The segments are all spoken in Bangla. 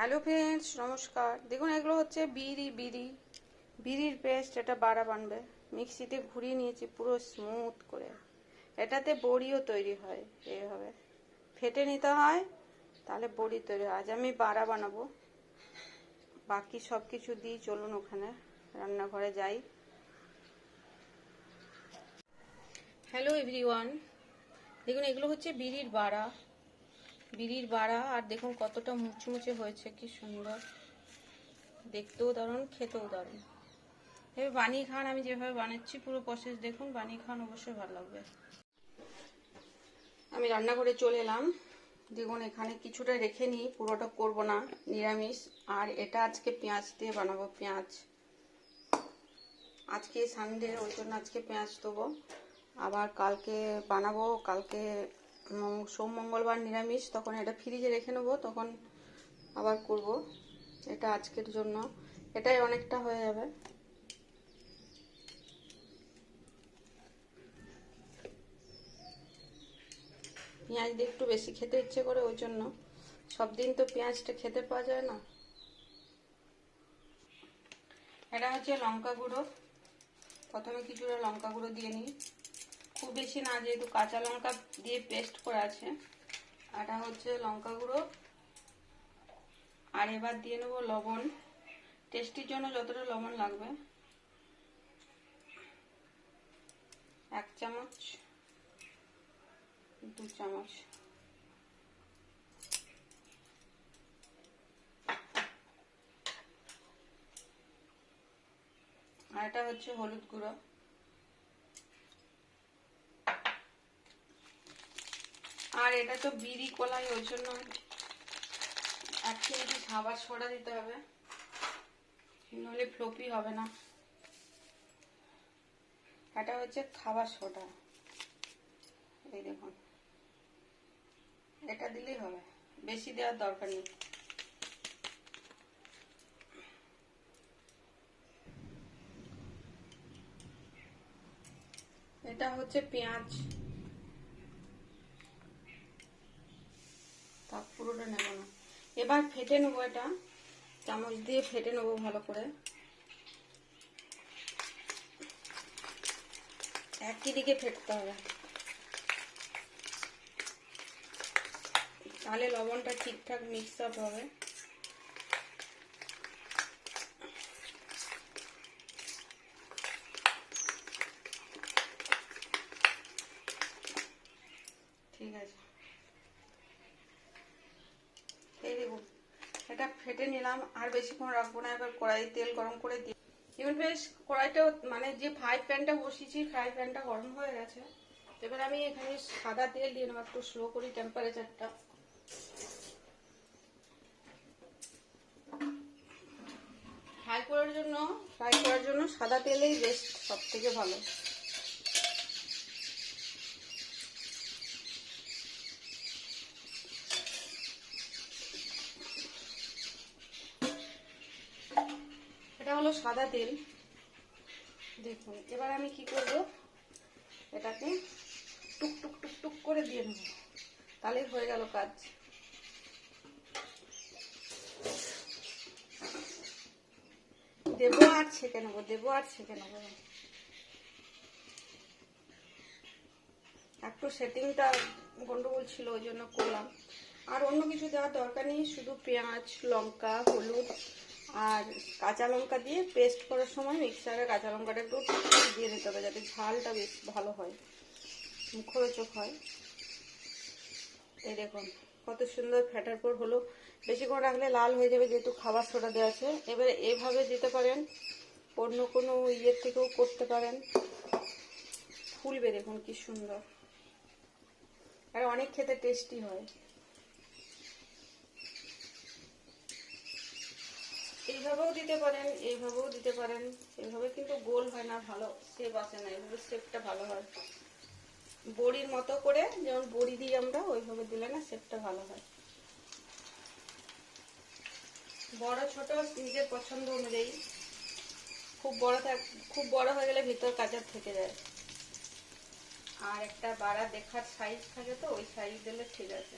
হ্যালো ফ্রেন্ডস নমস্কার। দেখুন, এগুলো হচ্ছে বিড়ি বিড়ি। বিড়ির পেস্ট এটা বাড়া বানবে। মিক্সিতে ঘুরিয়ে নিয়েছি, পুরো স্মুথ করে। এটাতে বড়িও তৈরি হয়, এইভাবে। ফেটে নিতে হয়, তাহলে বড়ি তৈরি হয়। আজ আমি বাড়া বানাবো। বাকি সব কিছু দিই, চলুন ওখানে। রান্নাঘরে যাই। হ্যালো এভরিওয়ান দেখুন, এগুলো হচ্ছে বিড়ির বাড়া। বিড়ির বাড়া, আর দেখুন কতটা মুচমুচে হয়েছে, কি সুন্দর। দেখতেও দারুণ, খেতেও দারুণ। এবার বানিয়ে খান, আমি যেভাবে বানাচ্ছি পুরো প্রসেস দেখুন বানিয়ে খান অবশ্যই ভালো লাগবে। আমি রান্না করে চলে এলাম। দেখুন, এখানে কিছুটা রেখে নিই, পুরোটা করব না, নিরামিষ। আর এটা আজকে পেঁয়াজ দিয়ে বানাবো, পেঁয়াজ। আজকে সানডে, ওই জন্য আজকে পেঁয়াজ দেবো। আবার কালকে বানাবো, কালকে সোম, মঙ্গলবার নিরামিষ, তখন এটা ফ্রিজে রেখে নেব, তখন আবার করব। এটা আজকের জন্য। এটাই অনেকটা হয়ে যাবে। পেঁয়াজ দিয়ে একটু বেশি খেতে ইচ্ছে করে, ওই জন্য। সব দিন তো পেঁয়াজটা খেতে পাওয়া যায় না। এটা হচ্ছে লঙ্কা গুঁড়ো। প্রথমে কিছুটা লঙ্কা গুঁড়ো দিয়ে নিই। খুব বেশি না, যেহেতু কাঁচা লঙ্কা দিয়ে পেস্ট করা আছে। এটা হচ্ছে লঙ্কা গুঁড়ো। আর এবার দিয়ে নেব লবণ। টেস্টির জন্য যতটা লবণ লাগবে। এক চামচ, দু চামচ। আর এটা হচ্ছে হলুদ গুঁড়ো আর এটা তো বিড়ি কলাই, ওই জন্য এক কেজি খাবার সোডা দিতে হবে। নইলে ফ্লপি হবে না। এটা হচ্ছে খাবার সোডা। এই দেখুন। এটা দিলেই হবে। বেশি দেওয়ার দরকার নেই। এটা হচ্ছে পেঁয়াজ তা পুরোটা নেব না। এবার ফেটে নেব এটা। চামচ দিয়ে ফেটে নেব ভালো করে। একই দিকে ফেটতে হবে। তাহলে লবণটা ঠিকঠাক মিক্স আপ হবে ঠিক আছে এই দেখুন ফেটে নিলাম, আর বেশিক্ষণ রাখব না, এবার কড়াই তেল গরম করে দিই এবার বেশ কড়াইটা মানে যে ফ্রাই প্যানটা বসিয়েছি, ফ্রাই প্যানটা গরম হয়ে গেছে। এবার আমি এখানে সাদা তেল দিয়ে নেব, একটু স্লো করি টেম্পারেচারটা ফ্রাই করার জন্য ফ্রাই করার জন্য সাদা তেলেই বেস্ট সব থেকে ভালো এটা হলো সাদা তেল। দেখুন, এবার আমি কি করব? এটাকে টুক টুক টুক টুক করে দিয়ে নেব। তাহলে হয়ে গেল কাজ। দেবো আর ছেঁকে নেব, দেবো আর ছেঁকে নেব। একটু সেটিংটা গন্ডগোল ছিল, ওই জন্য করলাম। আর অন্য কিছু দেওয়ার দরকার নেই, শুধু পেঁয়াজ, লঙ্কা, হলুদ আর কাঁচা লঙ্কা দিয়ে পেস্ট করার সময় মিক্সারে কাঁচা লঙ্কাটা একটু দিয়ে দিতে হবে যাতে ঝালটা বেশ ভালো হয়, মুখরোচক হয়। এই দেখুন, কত সুন্দর ফ্যাটার পর হলো। বেশিক্ষণ রাখলে লাল হয়ে যাবে যেহেতু খাবার সোডা দেওয়া আছে। এবারে এভাবে দিতে পারেন, অন্য কোনো ইয়ের থেকেও করতে পারেন। ফুলবে দেখুন কি সুন্দর। আর অনেক খেতে টেস্টি হয়। এইভাবেও দিতে পারেন, এইভাবেও দিতে পারেন। এইভাবে কিন্তু গোল হয় না, ভালো শেপ আসে না। এইভাবে শেপটা ভালো হয়। বড়ির মতো করে যেমন বড়ি দিই আমরা ওইভাবে দিলে না শেপটা ভালো হয়। বড় ছোট নিজের পছন্দ অনুযায়ী। খুব বড় থাক, খুব বড় হয়ে গেলে ভিতর কাঁচা থেকে যায়। আর একটা বাড়া দেখার সাইজ থাকে তো, ওই সাইজ দিলে ঠিক আছে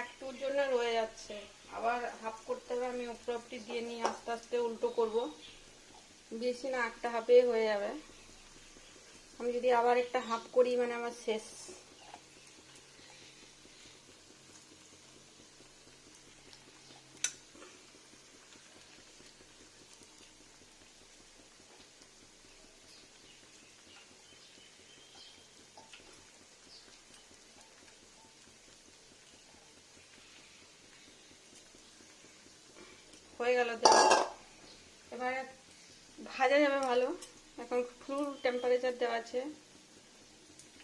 একটুর জন্য রয়ে যাচ্ছে আবার হাফ উপরি দিয়ে নিয়ে আস্তে আস্তে উল্টো করব। বেশি না একটা হাফে হয়ে যাবে। আমি যদি আবার একটা হাফ করি মানে আমার শেষ। হয়ে গেল দেওয়া এবারে ভাজা যাবে ভালো। এখন ফুল টেম্পারেচার দেওয়া আছে।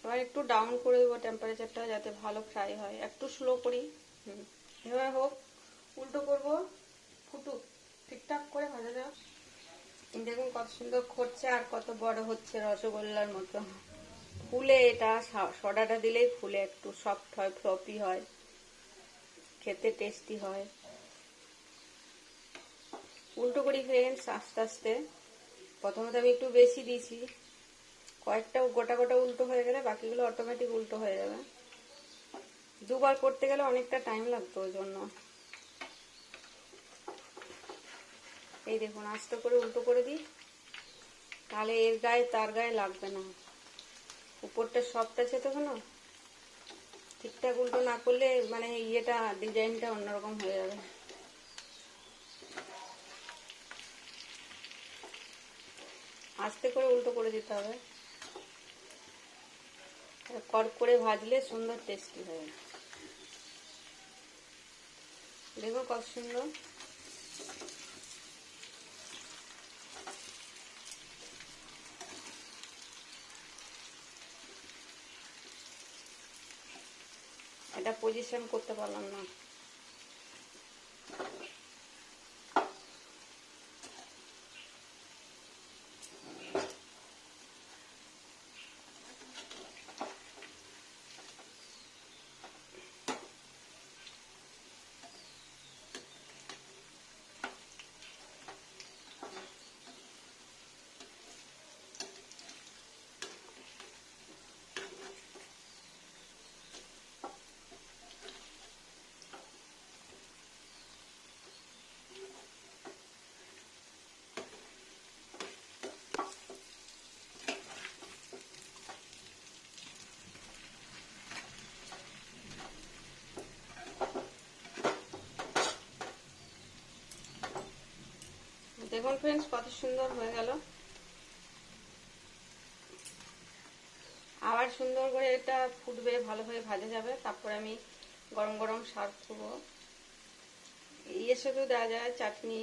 এবার একটু ডাউন করে দেবো টেম্পারেচারটা যাতে ভালো ফ্রাই হয়। একটু স্লো করি। এবার হোক, উল্টো করব। ফুটুক ঠিকঠাক করে ভাজা যাক। দেখুন কত সুন্দর করছে আর কত বড় হচ্ছে রসগোল্লার মতো। ফুলে এটা সডাটা দিলেই ফুলে একটু সফট হয় ফ্লপি হয়। খেতে টেস্টি হয়। উল্টো করি ফ্রেন্ডস আস্তে আস্তে। প্রথমত আমি একটু বেশি দিয়েছি। কয়েকটা গোটা গোটা উল্টো হয়ে গেলে বাকিগুলো অটোমেটিক উল্টো হয়ে যাবে। দুবার করতে গেলে অনেকটা টাইম লাগতো ওই জন্য। এই দেখুন, আস্তে করে উল্টো করে দিই। তাহলে এর গায়ে তার গায়ে লাগবে না। উপরটা আছে তো না ঠিকঠাক উল্টো না করলে মানে ইয়েটা ডিজাইনটা অন্যরকম হয়ে যাবে। আস্তে করে উল্টো করে দিতে হবে। কর করে ভাজলে সুন্দর টেস্টি হয়। দেখো কত সুন্দর। এটা পজিশন করতে পারলাম না। দেখুন ফ্রেন্ডস কত সুন্দর হয়ে গেল। আবার সুন্দর করে এটা ফুটবে ভালোভাবে ভাজা যাবে। তারপরে আমি গরম গরম সার করব ইয়ের সাথেও দেওয়া যায়, চাটনি,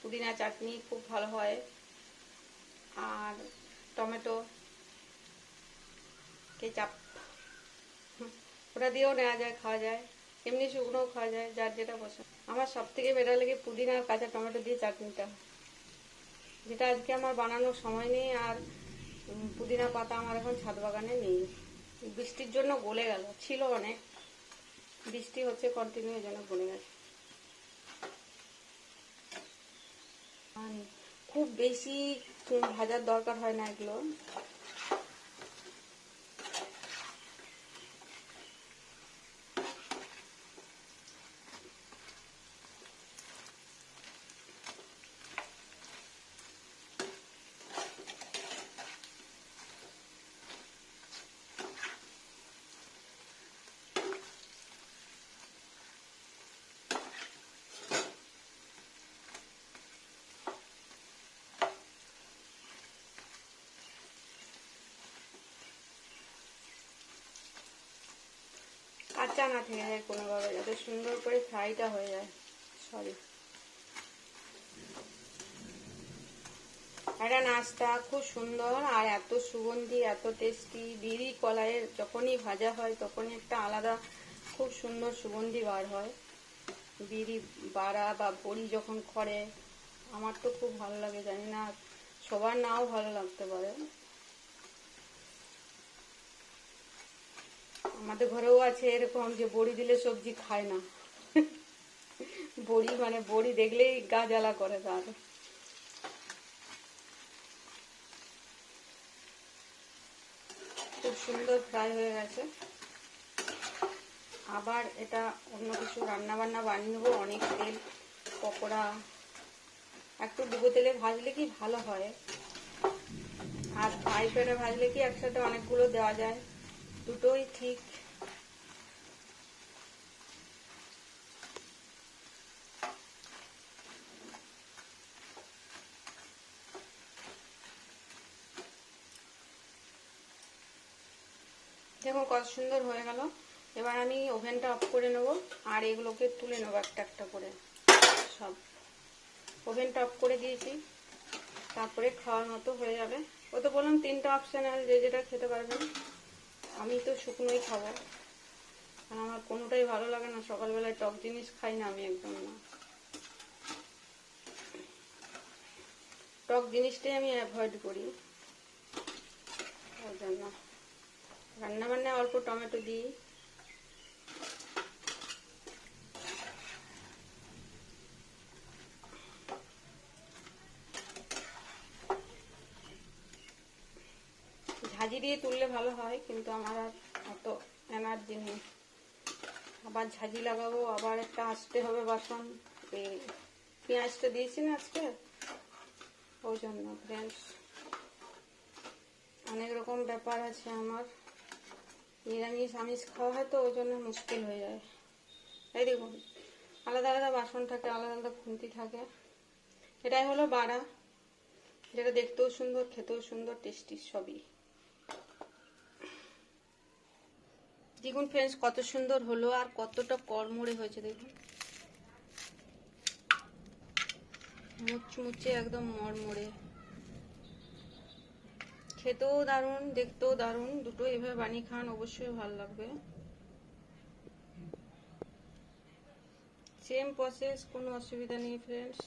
পুদিনা চাটনি খুব ভালো হয়। আর টমেটো, কেচাপ, ওটা দিয়েও নেওয়া যায়, খাওয়া যায়। এমনি শুকনোও খাওয়া যায়, যার যেটা পছন্দ। আমার সব থেকে বেটার লাগে পুদিনা আর কাঁচা টমেটো দিয়ে চাটনিটা। যেটা আজকে আমার বানানোর সময় নেই আর পুদিনা পাতা আমার এখন ছাদ বাগানে নেই। বৃষ্টির জন্য গলে গেল, ছিল অনেক। বৃষ্টি হচ্ছে কন্টিনিউ এই জন্য গলে গেছে। খুব বেশি ভাজার দরকার হয় না এগুলো। কাঁচা না থেকে যায় কোনোভাবে, যাতে সুন্দর করে ফ্রাইটা হয়ে যায়। সরি একটা নাস্তা খুব সুন্দর আর এত সুগন্ধি, এত টেস্টি বিড়ি কলাইয়ের যখনই ভাজা হয়, তখনই একটা আলাদা খুব সুন্দর সুগন্ধি বার হয়। বিড়ি বাড়া বা বড়ি যখন করে, আমার তো খুব ভালো লাগে, জানি না, সবার নাও ভালো লাগতে পারে। আমাদের ঘরেও আছে এরকম যে বড়ি দিলে সবজি খায় না। বড়ি মানে বড়ি দেখলেই গা জ্বালা করে তার খুব সুন্দর ফ্রাই হয়ে গেছে। আবার এটা অন্য কিছু রান্না বান্না বানিয়ে নেব, অনেক তেল, পকোড়া। একটু ডুবো তেলে ভাজলে কি ভালো হয়? আর ফ্রাই প্যানে ভাজলে কি একসাথে অনেকগুলো দেওয়া যায়? দুটোই ঠিক। দেখুন কত সুন্দর হয়ে গেল। এবার আমি ওভেনটা অফ করে নেব, আর এগুলোকে তুলে নেব একটা একটা করে। সব। ওভেনটা অফ করে দিয়েছি। তারপরে খাওয়ার মতো হয়ে যাবে। ও তো বললাম তিনটা অপশানাল যে যেটা খেতে পারবেন। আমি তো শুকনোই খাব। কারণ আমার কোনোটাই ভালো লাগে না, সকালবেলায় টক জিনিস খাই না আমি একদম না। টক জিনিসটাই আমি অ্যাভয়েড করি। ওই জন্য। রান্নাবান্না অল্প টমেটো দিই ঝাঁঝি দিয়ে তুললে ভালো হয়, কিন্তু আমার আর অত এনার্জি নেই। আবার ঝাঁঝি লাগাবো, আবার একটা আসতে হবে বাসন। এই পেঁয়াজটা দিয়েছি না আজকে? ওই জন্য ফ্রেন্ডস অনেক রকম ব্যাপার আছে আমার। নিরামিষ, আমিষ খাওয়া হয় তো, ওই জন্য মুশকিল হয়ে যায়। এই দেখুন, আলাদা আলাদা বাসন থাকে, আলাদা আলাদা খুন্তি থাকে। এটাই হলো বাড়া। যেটা দেখতেও সুন্দর, খেতেও সুন্দর টেস্টি সবই। দেখুন ফ্রেন্ডস, কত সুন্দর হলো আর কতটা কড়মড়ে হয়েছে দেখুন। মুচমুচে একদম মড়মড়ে। খেতেও দারুণ, দেখতেও দারুণ। দুটো এভাবে বানিয়ে খান অবশ্যই ভালো লাগবে। সেম প্রসেস কোনো অসুবিধা নেই ফ্রেন্ডস